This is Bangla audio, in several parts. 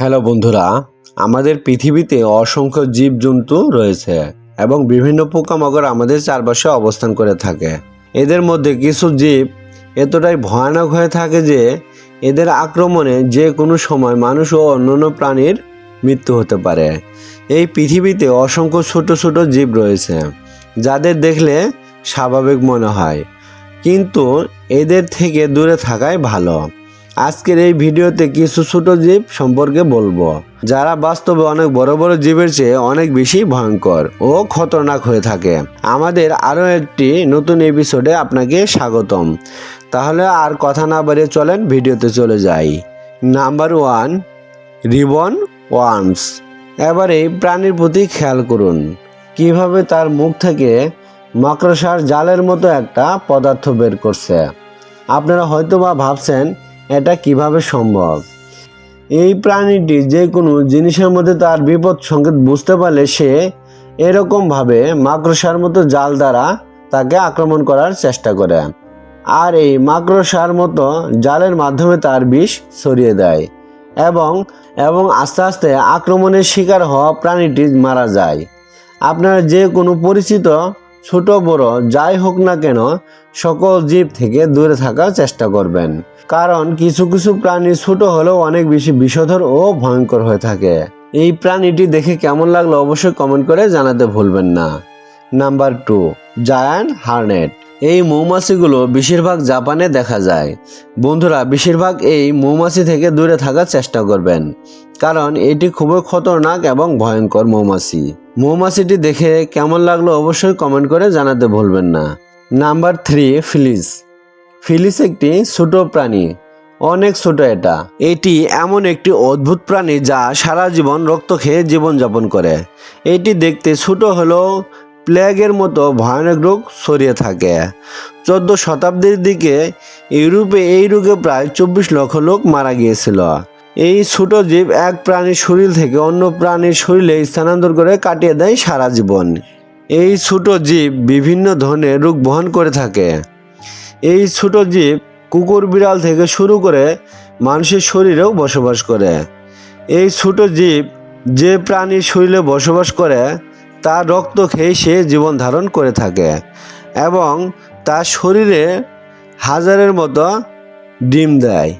হ্যালো বন্ধুরা, আমাদের পৃথিবীতে অসংখ্য জীবজন্তু রয়েছে এবং বিভিন্ন পোকামাকড় আমাদের চারপাশে অবস্থান করে থাকে। এদের মধ্যে কিছু জীব এতটাই ভয়ানক হয়ে থাকে যে এদের আক্রমণে যে কোনো সময় মানুষ ও অন্যান্য প্রাণীর মৃত্যু হতে পারে। এই পৃথিবীতে অসংখ্য ছোট ছোট জীব রয়েছে, যাদের দেখলে স্বাভাবিক মনে হয়, কিন্তু এদের থেকে দূরে থাকাই ভালো। আজকের এই ভিডিওতে কিছু ছোট জীব সম্পর্কে বলব। যারা বাস্তবে অনেক বড় বড় জীবের চেয়ে অনেক বেশি ভয়ঙ্কর ও খতরনাক হয়ে থাকে। আমাদের আরও একটি নতুন এপিসোডে আপনাকে স্বাগতম। তাহলে আর কথা না বাড়িয়ে চলেন, ভিডিওতে চলে যাই। নাম্বার ওয়ান রিবন ওয়ার্মস এবার প্রাণীর প্রতি খেয়াল করুন। কীভাবে তার মুখ থেকে মাকড়সার জালের মতো একটা পদার্থ বের করছে। আপনারা হয়তো বা ভাবছেন এটা কীভাবে সম্ভব? এই প্রাণীটি যে কোনো জিনিসের মধ্যে তার বিপদ সংকেত বুঝতে পারলে সে এরকমভাবে মাকড়সার মতো জাল দ্বারা তাকে আক্রমণ করার চেষ্টা করে। আর এই মাকড়সার মতো জালের মাধ্যমে তার বিষ ছড়িয়ে দেয় এবং এবং আস্তে আস্তে আক্রমণের শিকার হওয়া প্রাণীটি মারা যায়। আপনারা যে কোনো পরিচিত ছোট বড়, যাই হোক না কেন, সকল জীব থেকে দূরে থাকার চেষ্টা করবেন। কারণ কিছু কিছু প্রাণী ছোট হলেও অনেক বেশি বিষধর ও ভয়ঙ্কর হয়ে থাকে। এই প্রাণীটি দেখে কেমন লাগল অবশ্যই কমেন্ট করে জানাতে ভুলবেন না। Number two, giant hornet. এই মৌমাছিগুলো বেশিরভাগ জাপানে দেখা যায়। বন্ধুরা, বেশিরভাগ এই মৌমাছি থেকে দূরে থাকার চেষ্টা করবেন। কারণ এটি খুবই খতরনাক এবং ভয়ঙ্কর মৌমাছি। মৌমাছিটি দেখে কেমন লাগল অবশ্যই কমেন্ট করে জানাতে ভুলবেন না। Number three, fleece. ফিলিস একটি ছোট প্রাণী, অনেক ছোট এটা। এটি এমন একটি অদ্ভুত প্রাণী যা সারা জীবন রক্ত খেয়ে জীবনযাপন করে। এটি দেখতে ছোট হলেও প্লেগের মতো ভয়ানক রোগ ছড়িয়ে থাকে। চোদ্দ শতাব্দীর দিকে ইউরোপে এই রোগে প্রায় চব্বিশ লক্ষ লোক মারা গিয়েছিল। এই ছোট জীব এক প্রাণীর শরীর থেকে অন্য প্রাণীর শরীরে স্থানান্তর করে কাটিয়ে দেয় সারা জীবন। এই ছোট জীব বিভিন্ন ধরনের রোগ বহন করে থাকে। এই ছোট জীব কুকুর বিড়াল থেকে শুরু করে মানুষের শরীরেও বসবাস করে। এই ছোট জীব যে প্রাণীর শরীরে বসবাস করে, তার রক্ত খেয়ে সে জীবন ধারণ করে থাকে এবং তার শরীরে হাজারের মতো ডিম দেয়।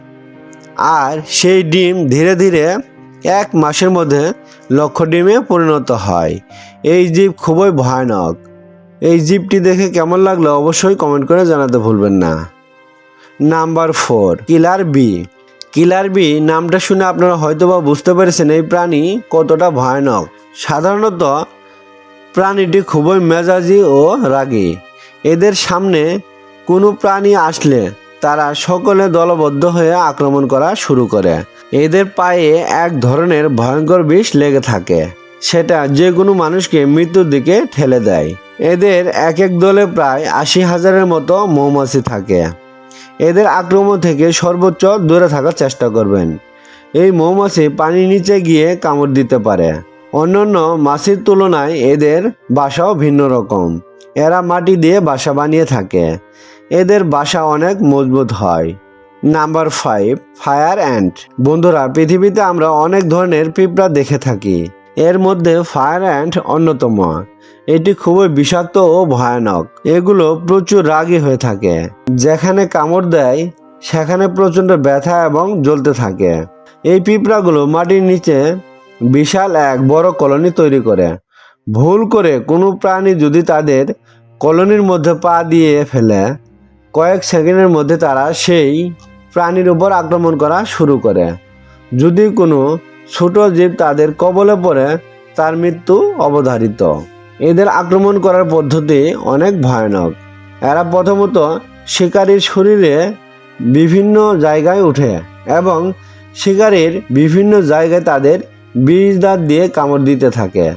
আর সেই ডিম ধীরে ধীরে এক মাসের মধ্যে লক্ষ ডিমে পরিণত হয়। এই জীব খুবই ভয়ানক। এই জীবটি দেখে কেমন লাগল অবশ্যই কমেন্ট করে জানাতে ভুলবেন না। Number four, killer bee. Killer bee নামটা শুনে আপনারা হয়তোবা বুঝতে পেরেছেন এই প্রাণী কতটা ভয়ানক। সাধারণত প্রাণীটি খুবই মেজাজি ও রাগী। এদের সামনে কোনো প্রাণী আসলে তারা সকলে দলবদ্ধ হয়ে আক্রমণ করা শুরু করে। এদের পায়ে এক ধরনের ভয়ঙ্কর বিষ লেগে থাকে। সেটা যে কোনো মানুষকে মৃত্যুর দিকে ঠেলে দেয়। এদের এক এক দলে প্রায় আশি হাজারের মতো মৌমাছি থাকে। এদের আক্রমণ থেকে সর্বোচ্চ দূরে থাকার চেষ্টা করবেন। এই মৌমাছি পানির নিচে গিয়ে কামড় দিতে পারে। অন্যান্য মাছির তুলনায় এদের বাসাও ভিন্ন রকম। এরা মাটি দিয়ে বাসা বানিয়ে থাকে। এদের বাসা অনেক মজবুত হয়। নাম্বার ফাইভ ফায়ার অ্যান্ট বন্ধুরা, পৃথিবীতে আমরা অনেক ধরনের পিঁপড়া দেখে থাকি। এর মধ্যে ফায়ার অ্যান্ট অন্যতম। এটি খুবই বিষাক্ত ও ভয়ানক। এগুলো প্রচুর রাগী হয়ে থাকে। যেখানে কামড় দেয়, সেখানে প্রচণ্ড ব্যথা এবং জ্বলতে থাকে। এই পিঁপড়াগুলো মাটির নিচে বিশাল এক বড় কলোনি তৈরি করে। ভুল করে কোনো প্রাণী যদি তাদের কলোনির মধ্যে পা দিয়ে ফেলে কয়েক সেকেন্ডের মধ্যে তারা সেই প্রাণীর উপর আক্রমণ করা শুরু করে। যদি কোনো ছোট জীব তাদের কবলে পড়ে, তার মৃত্যু অবধারিত। এদের আক্রমণ করার পদ্ধতি অনেক ভয়ানক। এরা প্রথমত শিকারীর শরীরে বিভিন্ন জায়গায় উঠে এবং শিকারীর বিভিন্ন জায়গায় তাদের বিষ দাঁত দিয়ে কামড় দিতে থাকে।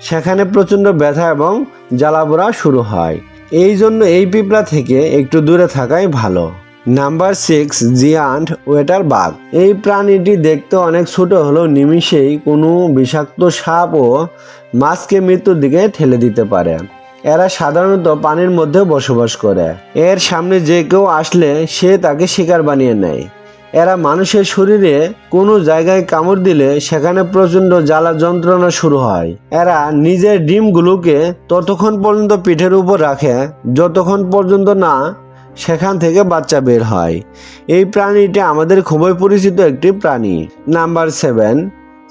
সেখানে প্রচণ্ড ব্যথা এবং জ্বালাপোড়া শুরু হয়। এই জন্য এই পিঁপড়া থেকে একটু দূরে থাকাই ভালো। নাম্বার সিক্স জিয়ান্ট ওয়েটার বাঘ। এই প্রাণীটি দেখতে অনেক ছোট হলেও নিমিষেই কোনো বিষাক্ত সাপ ও মাছকে মৃত্যুর দিকে ঠেলে দিতে পারে। এরা সাধারণত পানির মধ্যে বসবাস করে। এর সামনে যে কেউ আসলে সে তাকে শিকার বানিয়ে নেয়। এরা মানুষের শরীরে কোনো জায়গায় কামড় দিলে সেখানে প্রচণ্ড জ্বালা যন্ত্রণা শুরু হয়। এরা নিজের ডিমগুলোকে ততক্ষণ পর্যন্ত পিঠের উপর রাখে, যতক্ষণ পর্যন্ত না সেখান থেকে বাচ্চা বের হয়। এই প্রাণীটি আমাদের খুবই পরিচিত একটি প্রাণী। নাম্বার সেভেন,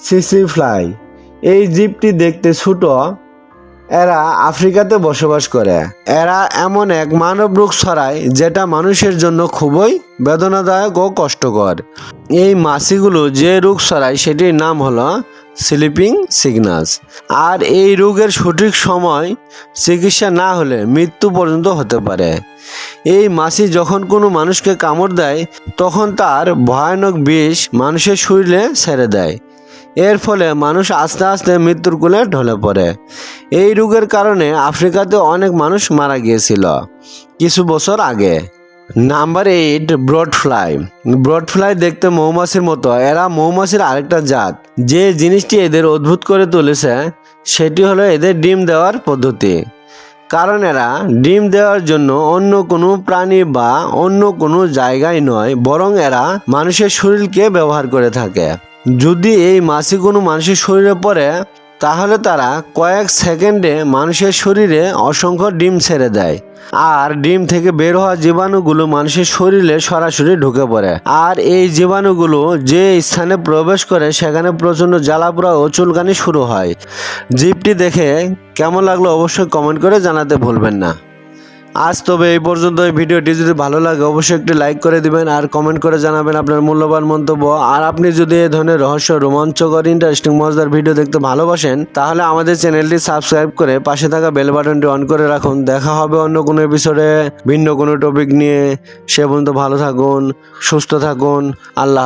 সিসি ফ্লাই। এই জীবটি দেখতে ছোট এরা আফ্রিকাতে বসবাস করে। এরা এমন এক মানব রোগ ছড়ায় যেটা মানুষের জন্য খুবই বেদনাদায়ক ও কষ্টকর। এই মাছিগুলো যে রোগ ছড়ায় সেটির নাম হলো স্লিপিং সিগনাস। আর এই রোগের সঠিক সময় চিকিৎসা না হলে মৃত্যু পর্যন্ত হতে পারে। এই মাছি যখন কোনো মানুষকে কামড় দেয়, তখন তার ভয়ানক বিষ মানুষের শরীরে ছেড়ে দেয়। এর ফলে মানুষ আস্তে আস্তে মৃত্যুর কোলে ঢলে পড়ে। এই রোগের কারণে আফ্রিকাতে অনেক মানুষ মারা গিয়েছিল কিছু বছর আগে। Number eight, broad fly. Broad fly দেখতে মৌমাছির মতো। এরা মৌমাছির আরেকটা জাত। যে জিনিসটি এদের অদ্ভুত করে তুলেছে, সেটি হলো এদের ডিম দেওয়ার পদ্ধতি। কারণ এরা ডিম দেওয়ার জন্য অন্য কোনো প্রাণী বা অন্য কোনো জায়গায় নয়, বরং এরা মানুষের শরীরকে ব্যবহার করে থাকে। যদি এই মাছি কোনো মানুষের শরীরে পড়ে, তাহলে তারা কয়েক সেকেন্ডে মানুষের শরীরে অসংখ্য ডিম ছেড়ে দেয়। আর ডিম থেকে বের হওয়া জীবাণুগুলো মানুষের শরীরে সরাসরি ঢুকে পড়ে। আর এই জীবাণুগুলো যে স্থানে প্রবেশ করে, সেখানে প্রচণ্ড জ্বালাপোড়া ও চুলকানি শুরু হয়। জীবটি দেখে কেমন লাগল অবশ্যই কমেন্ট করে জানাতে ভুলবেন না। আজ তবে এই পর্যন্ত এই ভিডিওটি যদি ভালো লাগে, অবশ্যই একটি লাইক করে দিবেন আর কমেন্ট করে জানাবেন আপনার মূল্যবান মন্তব্য। আর আপনি যদি এই ধরনের রহস্য, রোমাঞ্চকর, ইন্টারেস্টিং, মজাদার ভিডিও দেখতে ভালোবাসেন, তাহলে আমাদের চ্যানেলটি সাবস্ক্রাইব করে পাশে থাকা বেল বাটনটি অন করে রাখুন। দেখা হবে অন্য কোনো এপিসোডে ভিন্ন কোনো টপিক নিয়ে। সে পর্যন্ত ভালো থাকুন, সুস্থ থাকুন। আল্লাহ।